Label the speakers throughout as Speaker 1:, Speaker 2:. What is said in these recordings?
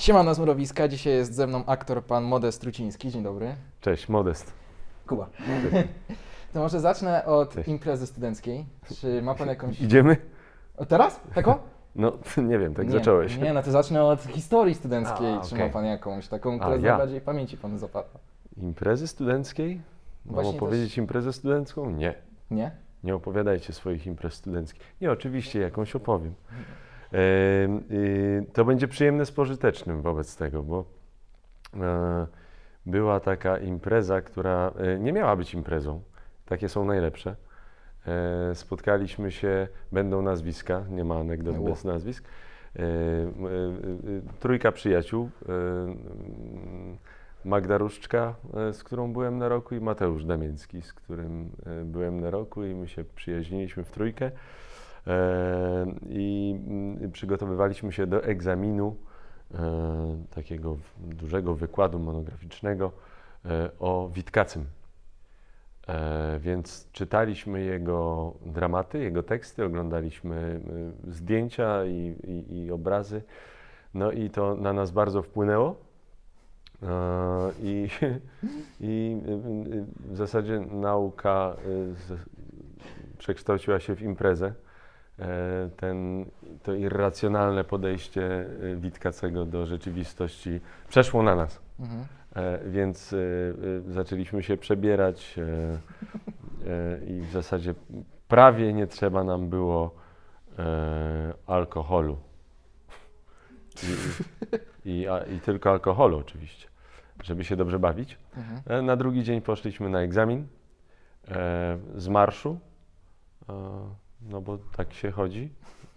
Speaker 1: Siemano z Mrowiska, dzisiaj jest ze mną aktor pan Modest Truciński. Dzień dobry.
Speaker 2: Cześć, Modest.
Speaker 1: Kuba. To może zacznę od
Speaker 2: Cześć.
Speaker 1: imprezy studenckiej. Czy ma pan jakąś...
Speaker 2: Idziemy?
Speaker 1: O, teraz? Tako?
Speaker 2: No, nie wiem, tak
Speaker 1: nie,
Speaker 2: zacząłeś.
Speaker 1: Nie, no to zacznę od historii studenckiej.
Speaker 2: A,
Speaker 1: Czy
Speaker 2: okej.
Speaker 1: ma pan jakąś taką,
Speaker 2: A,
Speaker 1: która
Speaker 2: ja.
Speaker 1: najbardziej pamięci panu zapadła?
Speaker 2: Imprezy studenckiej? Mam
Speaker 1: Właśnie
Speaker 2: opowiedzieć imprezę studencką? Nie.
Speaker 1: Nie?
Speaker 2: Nie opowiadajcie swoich imprez studenckich. Nie, oczywiście, jakąś opowiem. Y, to będzie przyjemne z pożytecznym wobec tego, bo e, była taka impreza, która e, nie miała być imprezą. Takie są najlepsze. E, spotkaliśmy się, będą nazwiska, nie ma anegdot
Speaker 1: Ło.
Speaker 2: bez nazwisk. Trójka przyjaciół. Magda Różczka, z którą byłem na roku i Mateusz Damięcki, z którym byłem na roku i my się przyjaźniliśmy w trójkę. E, I mm, przygotowywaliśmy się do egzaminu, e, takiego dużego wykładu monograficznego e, o Witkacym. Więc czytaliśmy jego dramaty, jego teksty, oglądaliśmy zdjęcia i, i, i obrazy. No i to na nas bardzo wpłynęło. I, i w zasadzie nauka przekształciła się w imprezę. E, Ten, to irracjonalne podejście y, Witkacego do rzeczywistości przeszło na nas.
Speaker 1: Mhm.
Speaker 2: E, Więc zaczęliśmy się przebierać e, e, i w zasadzie prawie nie trzeba nam było e, alkoholu. I, i, a, I tylko alkoholu oczywiście, żeby się dobrze bawić.
Speaker 1: Mhm.
Speaker 2: E, Na drugi dzień poszliśmy na egzamin e, z marszu, e, no bo tak się chodzi,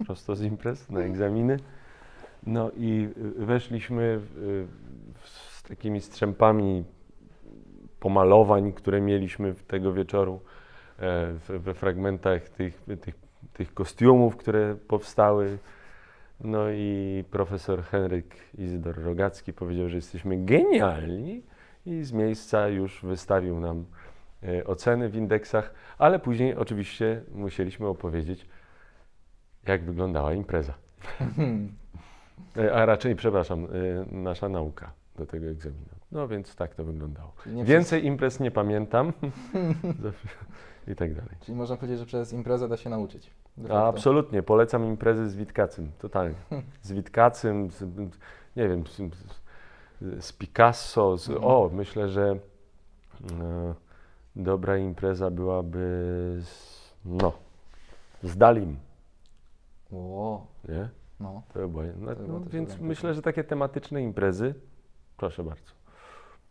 Speaker 2: prosto z imprez na egzaminy. No i weszliśmy w, w, z takimi strzępami pomalowań, które mieliśmy tego wieczoru, e, w, we fragmentach tych, tych, tych kostiumów, które powstały. No i profesor Henryk Izydor Rogacki powiedział, że jesteśmy genialni i z miejsca już wystawił nam oceny w indeksach, ale później oczywiście musieliśmy opowiedzieć, jak wyglądała impreza. E, A raczej, przepraszam, e, nasza nauka do tego egzaminu. No więc tak to wyglądało.
Speaker 1: Nie
Speaker 2: Więcej imprez nie pamiętam i tak dalej.
Speaker 1: Czyli można powiedzieć, że przez imprezę da się nauczyć.
Speaker 2: A, absolutnie, polecam imprezy z Witkacym, totalnie. Z Witkacym, z, nie wiem, z, z Picasso, z,
Speaker 1: Mhm.
Speaker 2: o, myślę, że e, dobra impreza byłaby z, no, z Dalim,
Speaker 1: Ło,
Speaker 2: nie?
Speaker 1: no.
Speaker 2: To no,
Speaker 1: było
Speaker 2: no,
Speaker 1: też
Speaker 2: więc
Speaker 1: dobra
Speaker 2: myślę, że takie tematyczne imprezy, proszę bardzo,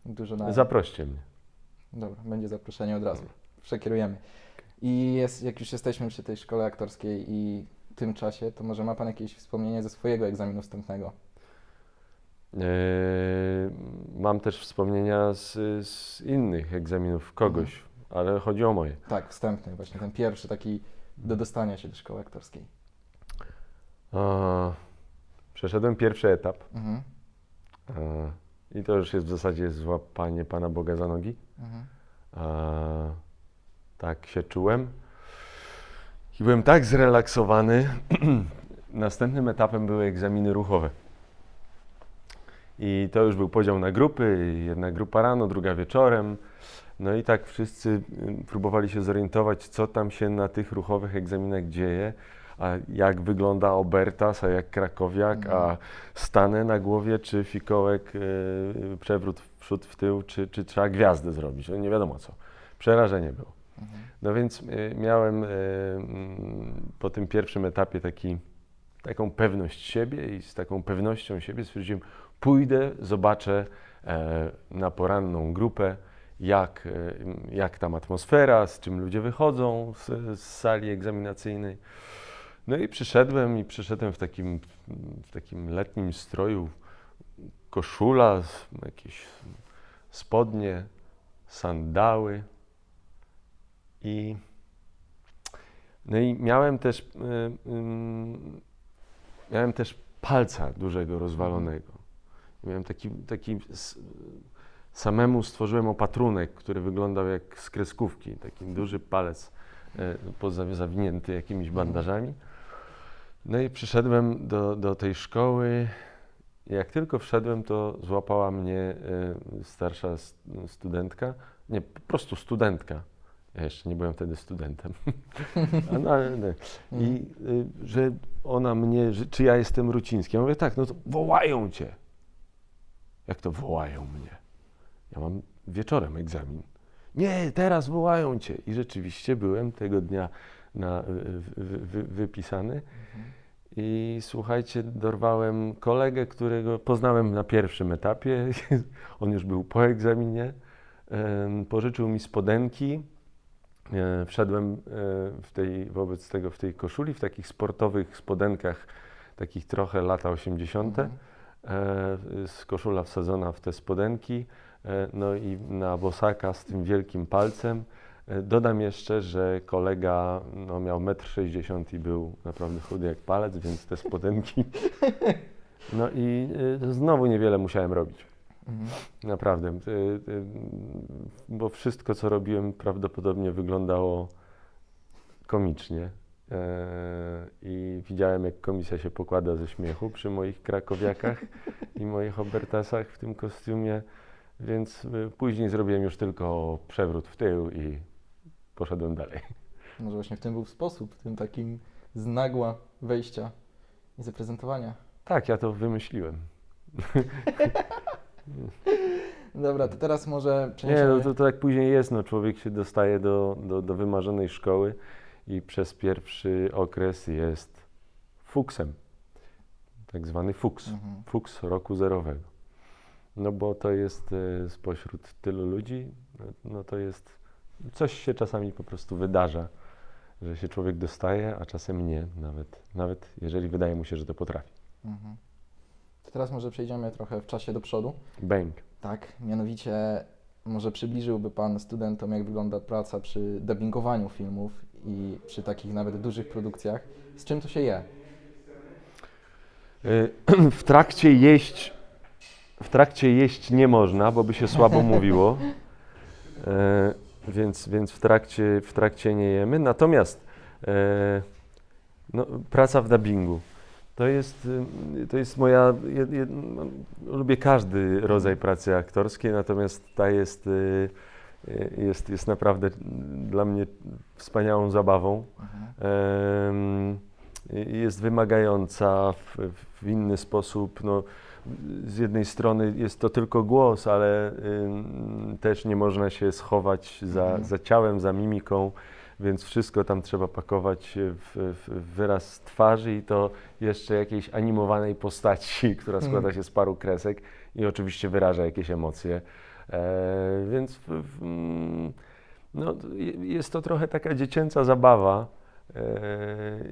Speaker 1: Dużo na...
Speaker 2: zaproście mnie.
Speaker 1: Dobra, będzie zaproszenie od razu. Przekierujemy. I jest, jak już jesteśmy przy tej szkole aktorskiej i tym czasie, to może ma Pan jakieś wspomnienie ze swojego egzaminu wstępnego?
Speaker 2: E, mam też wspomnienia z, z innych egzaminów kogoś, ale chodzi o moje.
Speaker 1: Tak, wstępny, właśnie ten pierwszy taki do dostania się do szkoły aktorskiej.
Speaker 2: A, przeszedłem pierwszy etap
Speaker 1: Mhm.
Speaker 2: a, i to już jest w zasadzie złapanie Pana Boga za nogi.
Speaker 1: Mhm.
Speaker 2: A, tak się czułem. I byłem tak zrelaksowany. Następnym etapem były egzaminy ruchowe. I to już był podział na grupy. Jedna grupa rano, druga wieczorem. No i tak wszyscy y, próbowali się zorientować, co tam się na tych ruchowych egzaminach dzieje, a jak wygląda Obertas, a jak Krakowiak,
Speaker 1: Mhm.
Speaker 2: a stanę na głowie, czy fikołek, y, przewrót w przód, w tył, czy, czy trzeba gwiazdę zrobić. No nie wiadomo co. Przerażenie było.
Speaker 1: Mhm.
Speaker 2: No więc y, miałem y, mm, po tym pierwszym etapie taki, taką pewność siebie i z taką pewnością siebie stwierdziłem, pójdę, zobaczę e, na poranną grupę, jak, e, jak tam atmosfera, z czym ludzie wychodzą z, z sali egzaminacyjnej. No i przyszedłem i przyszedłem w takim, w takim letnim stroju, koszula, jakieś spodnie, sandały i no i miałem też ym, miałem też palca dużego rozwalonego. Miałem taki, taki samemu stworzyłem opatrunek, który wyglądał jak z kreskówki, taki duży palec e, poza- zawinięty jakimiś bandażami. No i przyszedłem do, do tej szkoły Jak tylko wszedłem, to złapała mnie e, starsza studentka, nie, po prostu studentka. Ja jeszcze nie byłem wtedy studentem. No, ale nie. I y, że ona mnie, że, czy ja jestem Ruciński. Ja mówię, tak, no to wołają cię. Jak to wołają mnie? Ja mam wieczorem egzamin. Nie, teraz wołają cię. I rzeczywiście byłem tego dnia na, wy, wy, wypisany. I słuchajcie, dorwałem kolegę, którego poznałem na pierwszym etapie. On już był po egzaminie. Pożyczył mi spodenki. E, Wszedłem e, w tej, wobec tego w tej koszuli, w takich sportowych spodenkach, takich trochę lata 80.
Speaker 1: Mhm.
Speaker 2: E, z koszula wsadzona w te spodenki, e, no i na bosaka z tym wielkim palcem. E, Dodam jeszcze, że kolega no, miał 1,60 m i był naprawdę chudy jak palec, więc te spodenki. No i znowu niewiele musiałem robić.
Speaker 1: Mhm.
Speaker 2: Naprawdę. Bo wszystko, co robiłem, prawdopodobnie wyglądało komicznie. E, I widziałem, jak komisja się pokłada ze śmiechu przy moich krakowiakach i moich obertasach w tym kostiumie. Więc y, później zrobiłem już tylko przewrót w tył i poszedłem dalej.
Speaker 1: Może właśnie w tym był sposób, w tym takim z nagła wejścia i zaprezentowania.
Speaker 2: Tak, ja to wymyśliłem.
Speaker 1: Dobra, to teraz może
Speaker 2: Nie,
Speaker 1: przeniesiemy...
Speaker 2: no to, to tak później jest, no człowiek się dostaje do, do, do wymarzonej szkoły i przez pierwszy okres jest fuksem, tak zwany fuks,
Speaker 1: Mhm.
Speaker 2: fuks roku zerowego. No bo to jest e, spośród tylu ludzi, no, to jest, coś się czasami po prostu wydarza, że się człowiek dostaje, a czasem nie, nawet, nawet jeżeli wydaje mu się, że to potrafi.
Speaker 1: Mhm. To teraz może przejdziemy trochę w czasie do przodu.
Speaker 2: Bang.
Speaker 1: Tak, mianowicie może przybliżyłby Pan studentom, jak wygląda praca przy dubbingowaniu filmów i przy takich nawet dużych produkcjach. Z czym to się je?
Speaker 2: Y, W trakcie jeść, w trakcie jeść nie można, bo by się słabo mówiło. E, więc, więc w trakcie, w trakcie nie jemy. Natomiast e, no, praca w dubbingu. To jest, to jest moja. no, lubię każdy rodzaj pracy aktorskiej, natomiast ta jest, y, jest, jest naprawdę dla mnie wspaniałą zabawą.
Speaker 1: Mhm.
Speaker 2: Jest wymagająca w, w inny sposób. No, z jednej strony jest to tylko głos, ale też nie można się schować za,
Speaker 1: Mhm.
Speaker 2: za ciałem, za mimiką, więc wszystko tam trzeba pakować w, w wyraz twarzy i to jeszcze jakiejś animowanej postaci, która
Speaker 1: Mhm.
Speaker 2: składa się z paru kresek i oczywiście wyraża jakieś emocje. E, więc mm, no, je- jest to trochę taka dziecięca zabawa, e,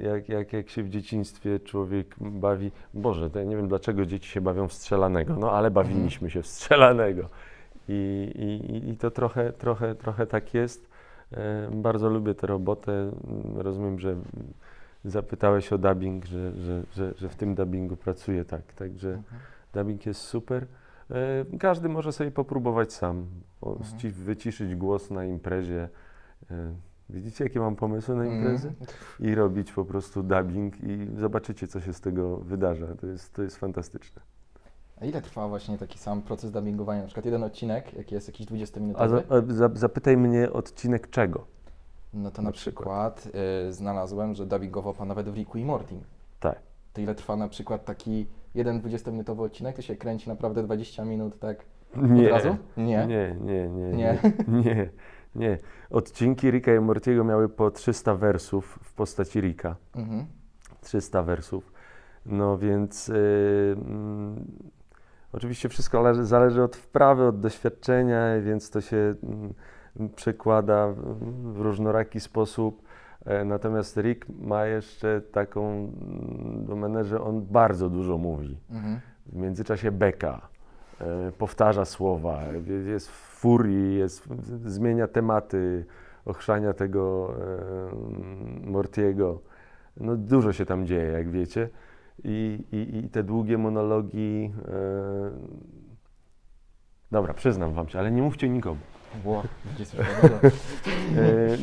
Speaker 2: jak, jak, jak się w dzieciństwie człowiek bawi. Boże, to ja nie wiem dlaczego dzieci się bawią w strzelanego, no ale bawiliśmy się w strzelanego. I, i, i to trochę, trochę, trochę tak jest. E, bardzo lubię tę robotę. Rozumiem, że zapytałeś o dubbing, że, że, że, że w tym dubbingu pracuję tak. Także
Speaker 1: Mhm.
Speaker 2: dubbing jest super. E, Każdy może sobie popróbować sam,
Speaker 1: Mhm.
Speaker 2: wyciszyć głos na imprezie. E, Widzicie, jakie mam pomysły na imprezy?
Speaker 1: Mhm.
Speaker 2: I robić po prostu dubbing i zobaczycie, co się z tego wydarza. To jest, to jest fantastyczne.
Speaker 1: A ile trwa właśnie taki sam proces dubbingowania? Na przykład jeden odcinek, jaki jest jakiś
Speaker 2: A
Speaker 1: 20-minutowy,
Speaker 2: za, a za, zapytaj mnie odcinek czego?
Speaker 1: no to
Speaker 2: na
Speaker 1: na przykład y, znalazłem, że dubbingował Pan nawet w Ricku i Mortim.
Speaker 2: Tak.
Speaker 1: To ile trwa na przykład taki jeden 20-minutowy odcinek, to się kręci naprawdę 20 minut, tak
Speaker 2: Nie.
Speaker 1: od razu? Nie.
Speaker 2: Nie, nie, nie.
Speaker 1: Nie?
Speaker 2: Nie, nie, nie. Odcinki Ricka i Mortiego miały po 300 wersów w postaci Ricka.
Speaker 1: Mhm.
Speaker 2: 300 wersów. No więc y, mm, oczywiście wszystko leży, zależy od wprawy, od doświadczenia, więc to się mm, przekłada w, w różnoraki sposób. E, Natomiast Rick ma jeszcze taką mm, domenę, że on bardzo dużo mówi.
Speaker 1: Mhm.
Speaker 2: W międzyczasie beka, e, powtarza słowa, jest w furii, jest, zmienia tematy, ochrzania tego e, Mortiego. No dużo się tam dzieje, jak wiecie. I, i, i te długie monologi. Dobra, przyznam wam się, ale nie mówcie nikomu.
Speaker 1: Ło, gdzie coś?
Speaker 2: E,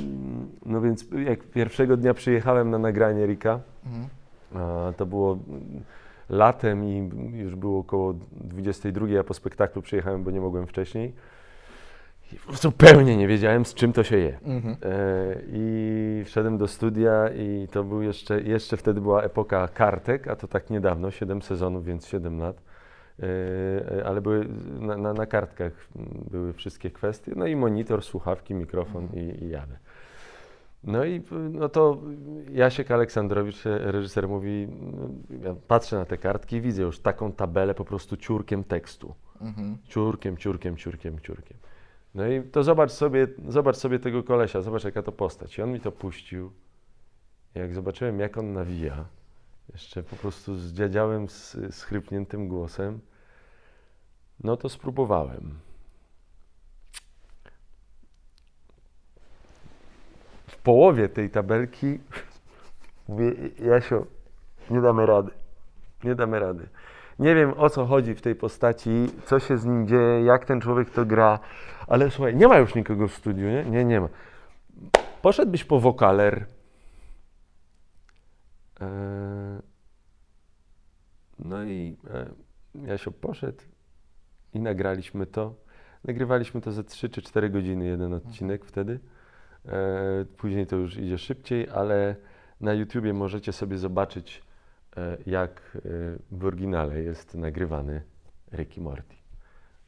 Speaker 2: no więc jak pierwszego dnia przyjechałem na nagranie Rika,
Speaker 1: Mhm.
Speaker 2: a, to było latem i już było około 22, ja po spektaklu przyjechałem, bo nie mogłem wcześniej. I zupełnie nie wiedziałem, z czym to się je.
Speaker 1: Mhm.
Speaker 2: E, I wszedłem do studia i to był jeszcze, jeszcze wtedy była epoka kartek, a to tak niedawno, 7 sezonów, więc 7 lat. E, Ale były na, na, na kartkach były wszystkie kwestie, no i monitor, słuchawki, mikrofon i, i jadę. No i no to Jasiek Aleksandrowicz, e, reżyser, mówi, no, ja patrzę na te kartki i widzę już taką tabelę po prostu ciurkiem tekstu.
Speaker 1: Mhm.
Speaker 2: Ciurkiem, ciurkiem, ciurkiem, ciurkiem. No i to zobacz sobie, zobacz sobie tego kolesia, zobacz jaka to postać. I on mi to puścił. Jak zobaczyłem, jak on nawija, jeszcze po prostu z dziadziałem, z, z chrypniętym głosem, no to spróbowałem. W połowie tej tabelki mówię, Jasio, nie damy rady. Nie damy rady. Nie wiem o co chodzi w tej postaci, co się z nim dzieje, jak ten człowiek to gra, ale słuchaj, nie ma już nikogo w studiu, nie? Nie, nie ma. Poszedłbyś po wokaler. Eee, no i e, Jasio poszedł i nagraliśmy to. Nagrywaliśmy to ze 3 czy 4 godziny, jeden odcinek wtedy. E, później to już idzie szybciej, ale na YouTubie możecie sobie zobaczyć, e, jak e, w oryginale jest nagrywany Ricky Morty.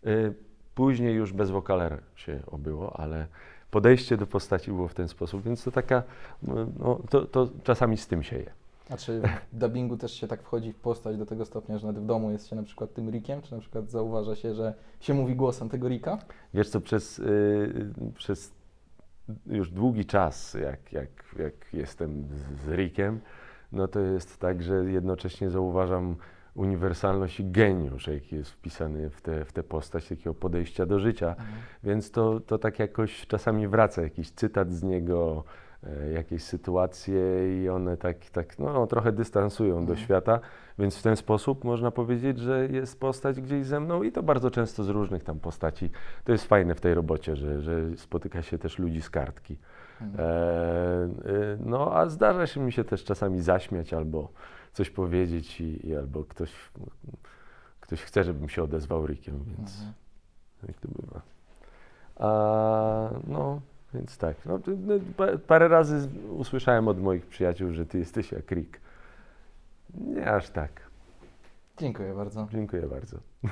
Speaker 2: E, Później już bez wokalera się obyło, ale podejście do postaci było w ten sposób, więc to taka, no, to, to czasami z tym się je.
Speaker 1: A czy w dubbingu też się tak wchodzi w postać do tego stopnia, że nawet w domu jest się na przykład tym Rickiem, czy na przykład zauważa się, że się mówi głosem tego Ricka?
Speaker 2: Wiesz co, przez, y, przez już długi czas, jak, jak, jak jestem z, Rickiem, no to jest tak, że jednocześnie zauważam uniwersalność i geniusz, jaki jest wpisany w tę w tę postać, takiego podejścia do życia. Więc to, to tak jakoś czasami wraca, jakiś cytat z niego, jakieś sytuacje i one tak, tak no, trochę dystansują do
Speaker 1: Mhm.
Speaker 2: świata, więc w ten sposób można powiedzieć, że jest postać gdzieś ze mną i to bardzo często z różnych tam postaci. To jest fajne w tej robocie, że, że spotyka się też ludzi z kartki.
Speaker 1: Mhm.
Speaker 2: E, e, no, a zdarza się mi się też czasami zaśmiać albo coś powiedzieć i, i albo ktoś, ktoś chce, żebym się odezwał Rikiem, więc
Speaker 1: Mhm.
Speaker 2: jak to bywa. A, no, więc tak. No, no, pa- parę razy usłyszałem od moich przyjaciół, że ty jesteś jak Rick. Nie aż tak.
Speaker 1: Dziękuję bardzo.
Speaker 2: Dziękuję bardzo.